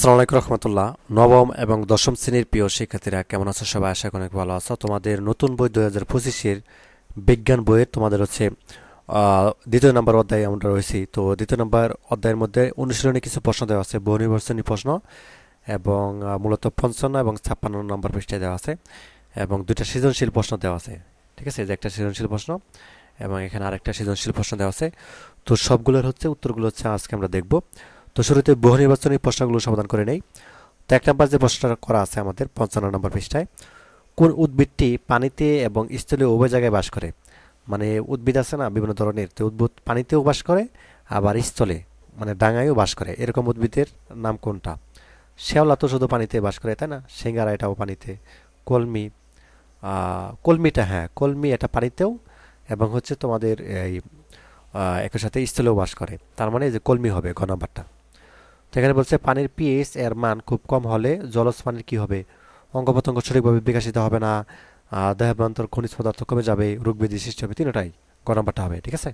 আসসালামু আলাইকুম রহমতুল্লাহ। নবম এবং দশম শ্রেণির প্রিয় শিক্ষার্থীরা, কেমন আছো সবাই? আশা অনেক ভালো আছো। তোমাদের নতুন বই দু হাজার পঁচিশের বিজ্ঞান বইয়ের তোমাদের হচ্ছে দ্বিতীয় নম্বর অধ্যায়ে আমরা রয়েছি। তো দ্বিতীয় নম্বর অধ্যায়ের মধ্যে অনুশীলনে কিছু প্রশ্ন দেওয়া আছে। বহু নির্বাচনী প্রশ্ন এবং মূলত পঞ্চান্ন এবং ছাপ্পান্ন নম্বর পৃষ্ঠায় দেওয়া আছে এবং দুইটা সৃজনশীল প্রশ্ন দেওয়া আছে। ঠিক আছে? যে একটা সৃজনশীল প্রশ্ন এবং এখানে আরেকটা সৃজনশীল প্রশ্ন দেওয়া আছে। তো সবগুলোর হচ্ছে উত্তরগুলো হচ্ছে আজকে আমরা দেখব। তো শুরুতে বহু নির্বাচনী প্রশ্নগুলো সমাধান করে নেই। তো এক নম্বর যে প্রশ্নটা করা আছে আমাদের, পঞ্চান্ন নম্বর পৃষ্ঠায়, কোন উদ্ভিদটি পানিতে এবং স্থলে উভয় জায়গায় বাস করে? মানে উদ্ভিদ আছে না বিভিন্ন ধরনের, তো উদ্ভিদ পানিতেও বাস করে, আবার স্থলে মানে ডাঙায়ও বাস করে। এরকম উদ্ভিদের নাম কোনটা? শ্যাওলা তো শুধু পানিতে বাস করে, তাই না? সিঙ্গারা এটাও পানিতে, কলমি কলমিটা হ্যাঁ কলমি এটা পানিতেও, এবং হচ্ছে তোমাদের এই একই সাথে স্থলেও বাস করে। তার মানে যে কলমি হবে, ঘ এখানে বলছে পানির পিএইচ এর মান খুব কম হলে জলজ পানির কি হবে? অঙ্গ প্রত্যঙ্গ সঠিকভাবে বিকশিত হবে না দেহাভ্যন্তর খনিজ পদার্থ কমে যাবে রোগ ব্যাধি সৃষ্টি হবে, তিনটাই গ নাম্বারটা হবে, ঠিক আছে?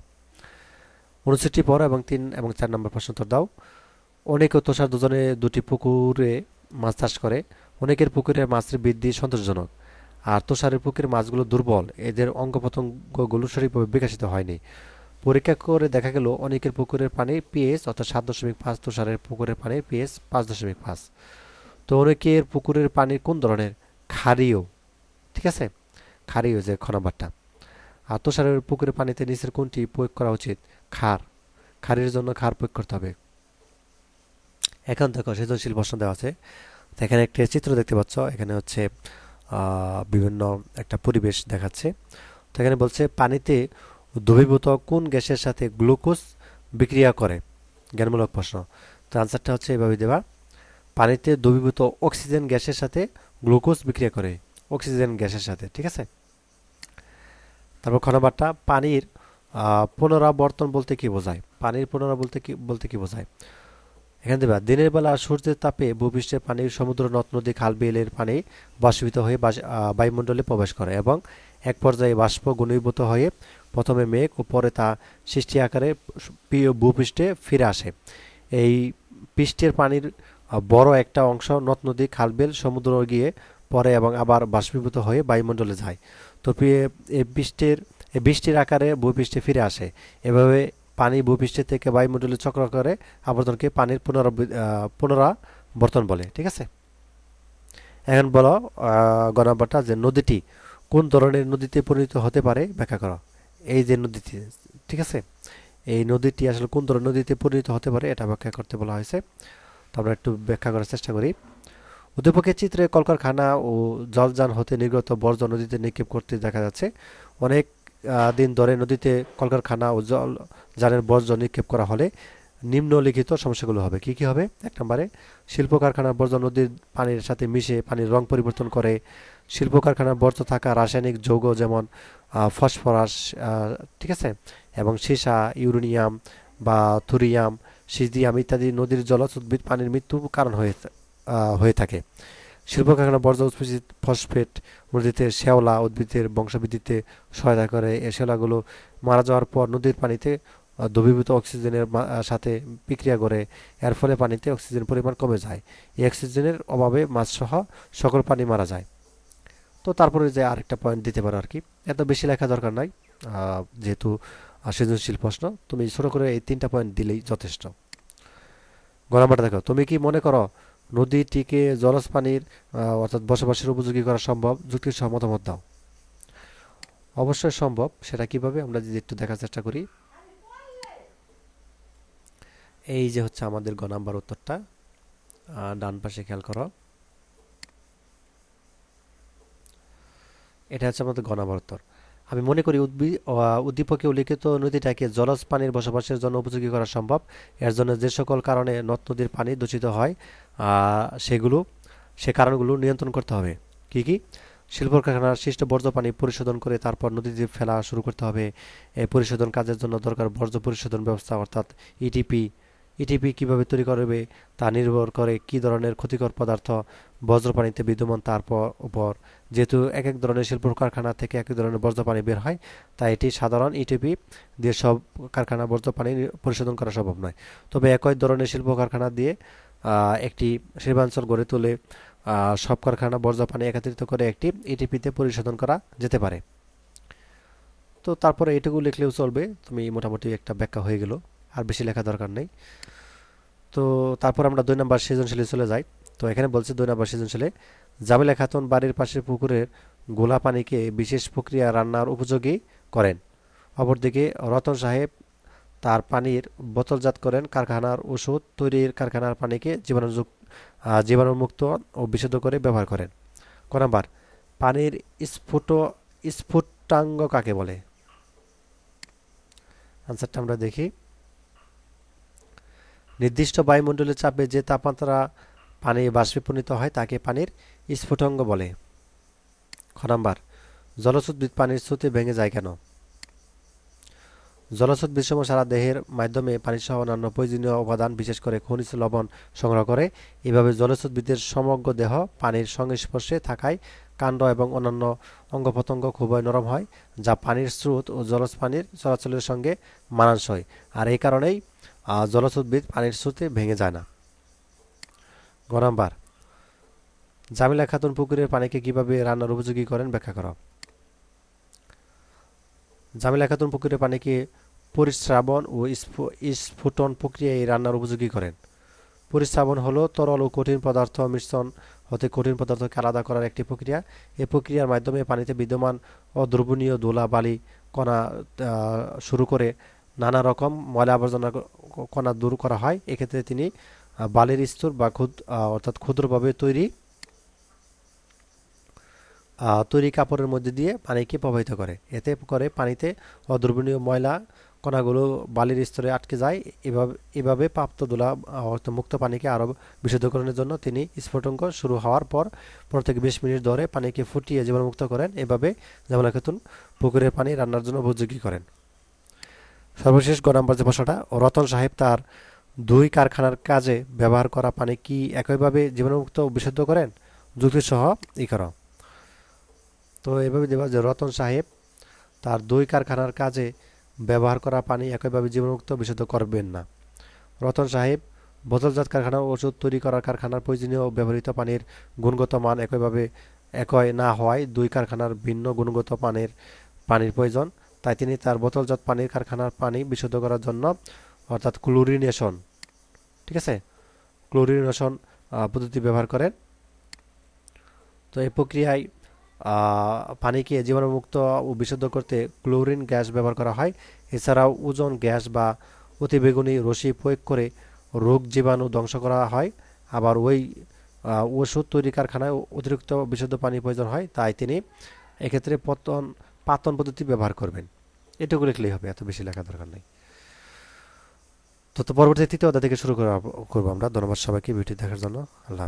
উনষট্টি পর এবং তিন এবং চার নম্বর প্রশ্ন উত্তর দাও। অনেক তোষার দুজনে দুটি পুকুরে মাছ চাষ করে। অনেকের পুকুরে মাছের বৃদ্ধি সন্তোষজনক। আর তোষারের পুকুরের মাছগুলো দুর্বল। এদের অঙ্গ প্রত্যঙ্গগুলো সঠিকভাবে বিকশিত হয়নি। পরীক্ষা করে দেখা গেল অনেকের পুকুরের পানি পিএস অর্থাৎ সাত দশমিক পাঁচ তুষারের পুকুরের পানির পিএস পাঁচ দশমিক পাঁচ। তো অনেকের পুকুরের পানি কোন ধরনের? ক্ষারীয়। ঠিক আছে? ক্ষারীয় যে খ আর তুষারের পুকুরের পানিতে নিচের কোনটি প্রয়োগ করা উচিত? খার ক্ষারের জন্য ক্ষার প্রয়োগ করতে হবে। এখন দেখো সৃজনশীল প্রশ্ন দেওয়া আছে। এখানে একটি চিত্র দেখতে পাচ্ছ। এখানে হচ্ছে বিভিন্ন একটা পরিবেশ দেখাচ্ছে। তো এখানে বলছে, পানিতে দ্রবীভূত কোন গ্যাসের সাথে গ্লুকোজ বিক্রিয়া করে? জ্ঞানমূলক প্রশ্ন। তো আনসারটা হচ্ছে এভাবে দেওয়া পানিতে দ্রবীভূত অক্সিজেন গ্যাসের সাথে গ্লুকোজ বিক্রিয়া করে। অক্সিজেন গ্যাসের সাথে, ঠিক আছে? তারপর খ নাম্বারটা, পানির পুনরাবর্তন বলতে কি বোঝায়? পানির পুনরা বলতে কি বলতে কি বোঝায়? এখানে দেবা, দিনের বেলা সূর্যের তাপে ভূপৃষ্ঠের পানি সমুদ্র, নদ, নদী, খাল, বিলের পানি বাষ্পীভূত হয়ে বায়ুমণ্ডলে প্রবেশ করে এবং এক পর্যায়ে বাষ্প ঘনীভূত হয়ে প্রথমে মেঘ ও পরে তা সৃষ্টি আকারে ভূপৃষ্ঠে ফিরে আসে। এই পৃষ্ঠের পানির বড় একটা অংশ নদ নদী খালবিল সমুদ্র গিয়ে পরে এবং আবার বাষ্পীভূত হয়ে বায়ুমণ্ডলে যায়। তো এই বৃষ্টির বৃষ্টির আকারে ভূপৃষ্ঠে ফিরে আসে। এভাবে পানি ভূপৃষ্ঠ থেকে বায়ুমণ্ডলে চক্র করে আবর্তনকে পানির পুনরা পুনরাবর্তন বলে। ঠিক আছে? এখন বলো গ নাম্বারটা যে নদীটি কোন ধরনের নদীতে পরিণত হতে পারে? ব্যাখ্যা করো। এই যে নদীটি, ঠিক আছে? এই নদীটি আসলে কোন ধরনের নদীতে পরিণত হতে পারে এটা ব্যাখ্যা করতে বলা হয়েছে। তো আমরা একটু ব্যাখ্যা করার চেষ্টা করি। উদ্দীপকের চিত্রে কলকারখানা ও জলযান হতে নির্গত বর্জ্য নদীতে নিক্ষেপ করতে দেখা যাচ্ছে। অনেক দিন ধরে নদীতে কলকারখানা ও জল যানের বর্জ্য নিক্ষেপ করা হলে নিম্নলিখিত সমস্যাগুলো হবে। কি কি হবে? এক নম্বরে শিল্প কারখানার বর্জ্য নদীর পানির সাথে মিশে পানির রং পরিবর্তন করে। শিল্প কারখানার বর্জ্য থাকা রাসায়নিক যৌগ যেমন ফসফরাস ঠিক আছে? এবং সীসা, ইউরেনিয়াম বা থুরিয়াম সিজিয়াম ইত্যাদি নদীর জলজ উদ্ভিদ পানির মৃত্যু কারণ হয়ে হয়ে থাকে। শিল্প কারখানা বর্জ্য উৎপোষিত ফসফেট নদীতে শ্যাওলা উদ্ভিদের বংশবৃদ্ধিতে সহায়তা করে। এই শ্যাওলাগুলো মারা যাওয়ার পর নদীর পানিতে দ্রবীভূত অক্সিজেনের সাথে বিক্রিয়া করে। এর ফলে পানিতে অক্সিজেন পরিমাণ কমে যায়। এই অক্সিজেনের অভাবে মাছসহ সকল পানি মারা যায়। তো তারপরে যে আরেকটা পয়েন্ট দিতে পারো আর কি এত বেশি লেখা দরকার নাই। যেহেতু সৃজনশীল প্রশ্ন, তুমি ছোট করে এই তিনটা পয়েন্ট দিলেই যথেষ্ট। গণামাটা দেখো, তুমি কি মনে করো নদীটিকে জলজ পানির অর্থাৎ বসবাসের উপযোগী করা সম্ভব? যুক্তির সহ মতামত দাও। অবশ্যই সম্ভব। সেটা কীভাবে? আমরা যদি একটু দেখার চেষ্টা করি। এই যে হচ্ছে আমাদের গ নাম্বার উত্তরটা। ডান পাশে খেয়াল করো। এটা হচ্ছে আমাদের গ নাম্বার উত্তর আমি মনে করি উদ্ভিদ উদ্দীপকে উল্লিখিত নদীটাকে জলজ পানির বসবাসের জন্য উপযোগী করা সম্ভব। এর জন্য যে সকল কারণে নদ নদীর পানি দূষিত হয় সেগুলো, সে কারণগুলো নিয়ন্ত্রণ করতে হবে। কি কি? শিল্প কারখানার সৃষ্ট বর্জ্য পানি পরিশোধন করে তারপর নদীতে ফেলা শুরু করতে হবে। এই পরিশোধন কাজের জন্য দরকার বর্জ্য পরিশোধন ব্যবস্থা, অর্থাৎ ইটিপি ইটিপি কীভাবে তৈরি করবে, তা নির্ভর করে কি ধরনের ক্ষতিকর পদার্থ বজ্র পানিতে বিদ্যমান তার উপর। যেহেতু এক এক ধরনের শিল্প কারখানা থেকে এক এক ধরনের বর্জ্য পানি বের হয়, তাই এটি সাধারণ ইটিপি দিয়ে সব কারখানা বর্জ্য পানি পরিশোধন করা সম্ভব নয়। তবে একই ধরনের শিল্প কারখানা দিয়ে একটি শিল্পাঞ্চল গড়ে তুলে সব কারখানা বর্জ্য পানি একত্রিত করে একটি ইটিপিতে পরিশোধন করা যেতে পারে। তো তারপরে এটুকু লিখলেও চলবে, তুমি মোটামুটি একটা ব্যাখ্যা হয়ে গেল। আর বেশি লেখা দরকার নেই। তো তারপর আমরা দুই নম্বর সৃজনশীলে চলে যাই। তো এখানে বলছে দুই নম্বর সৃজনশীলে জামিলা খাতুন বাড়ির পাশের পুকুরের গোলা পানিকে বিশেষ প্রক্রিয়া রান্নার উপযোগী করেন। অপরদিকে রতন সাহেব তার পানির বোতলজাত করেন। কারখানার ওষুধ তৈরির কারখানার পানিকে জীবাণুযুক্ত জীবাণুমুক্ত ও বিশুদ্ধ করে ব্যবহার করেন। ক নাম্বার, পানির স্ফুট, স্ফুটাঙ্গ কাকে বলে? আনসারটা আমরা দেখি। নির্দিষ্ট বায়ুমণ্ডলের চাপে যে তাপমাত্রা পানি বাষ্পীভূত হয় তাকে পানির স্ফুটঙ্গ বলে। খ নাম্বার উদ্ভিদ পানির স্রোতে ভেঙে যায় কেন? জলজ উদ্ভিদসমূহ সারা দেহের মাধ্যমে পানিসহ অন্যান্য প্রয়োজনীয় উপাদান বিশেষ করে খনিজ লবণ সংগ্রহ করে। এভাবে জলজ উদ্ভিদের সমগ্র দেহ পানির সংস্পর্শে থাকায় কাণ্ড এবং অন্যান্য অঙ্গ প্রত্যঙ্গ খুবই নরম হয়, যা পানির স্রোত ও জলজ পানির চলাচলের সঙ্গে মানানসই। আর এই কারণেই আহ, জলজ উদ্ভিদ পানির স্রোতে ভেঙে যায় না। গ নাম্বার জামিলা খাতুন পুকুরের পানিকে কীভাবে রান্নার উপযোগী করেন ব্যাখ্যা করো। জামিলা খাতুন পুকুরের পানিকে পরিশ্রাবণ ও স্ফুটন প্রক্রিয়ায় রান্নার উপযোগী করেন। পরিশ্রাবণ হলো তরল ও কঠিন পদার্থ মিশ্রণ হতে কঠিন পদার্থকে আলাদা করার একটি প্রক্রিয়া। এই প্রক্রিয়ার মাধ্যমে পানিতে বিদ্যমান অদ্রবণীয় ধুলা বালি কণা শুরু করে নানা রকম ময়লা আবর্জনা কণা দূর করা হয়। এক্ষেত্রে তিনি বালির স্তর বা ক্ষুদ অর্থাৎ ক্ষুদ্রভাবে তৈরি তৈরি কাপড়ের মধ্যে দিয়ে পানিকে প্রবাহিত করে। এতে করে পানিতে অদ্রবণীয় ময়লা কণাগুলো বালির স্তরে আটকে যায়। এভাবে এভাবে প্রাপ্ত দোলা অর্থাৎ মুক্ত পানিকে আরও বিশুদ্ধকরণের জন্য তিনি স্ফুটঙ্ক শুরু হওয়ার পর প্রত্যেক বিশ মিনিট ধরে পানিকে ফুটিয়ে জীবাণুমুক্ত করেন। এভাবে জামালা খাতুন পুকুরের পানি রান্নার জন্য উপযোগী করেন। সর্বশেষ গ নম্বর যে প্রশ্নটা রতন সাহেব তার দুই কারখানার কাজে ব্যবহার করা পানি কি একইভাবে জীবাণুমুক্ত বিশুদ্ধ করেন? যুক্তি সহ ই করো। তো এভাবে দেবা যে রতন সাহেব তার দুই কারখানার কাজে ব্যবহার করা পানি একইভাবে জীবাণুমুক্ত বিশুদ্ধ করবেন না। রতন সাহেব বোতলজাত কারখানা ওষুধ তৈরি করার কারখানার প্রয়োজনীয় ব্যবহৃত পানির গুণগত মান একইভাবে একই না হওয়ায় দুই কারখানার ভিন্ন গুণগত পানির পানির প্রয়োজন। তাই তিনি তার বোতলজাত পানির কারখানার পানি বিশুদ্ধ করার জন্য অর্থাৎ ক্লোরিনেশন, ঠিক আছে? ক্লোরিনেশন পদ্ধতি ব্যবহার করেন। তো এই প্রক্রিয়ায় পানিকে জীবাণুমুক্ত ও বিশুদ্ধ করতে ক্লোরিন গ্যাস ব্যবহার করা হয়। এছাড়াও ওজন গ্যাস বা অতিবেগুনি রশ্মি প্রয়োগ করে রোগ জীবাণু ধ্বংস করা হয়। আবার ওই ওষুধ তৈরি কারখানায় অতিরিক্ত বিশুদ্ধ পানি প্রয়োজন হয়। তাই তিনি এক্ষেত্রে পতন পাতন পদ্ধতি ব্যবহার করবেন। এটুকু লিখলেই হবে, এত বেশি লেখা দরকার নেই। তো তো পরবর্তী তৃতীয় অধ্যায় থেকে শুরু করা- করব আমরা। ধন্যবাদ সবাইকে ভিডিও দেখার জন্য। আল্লাহ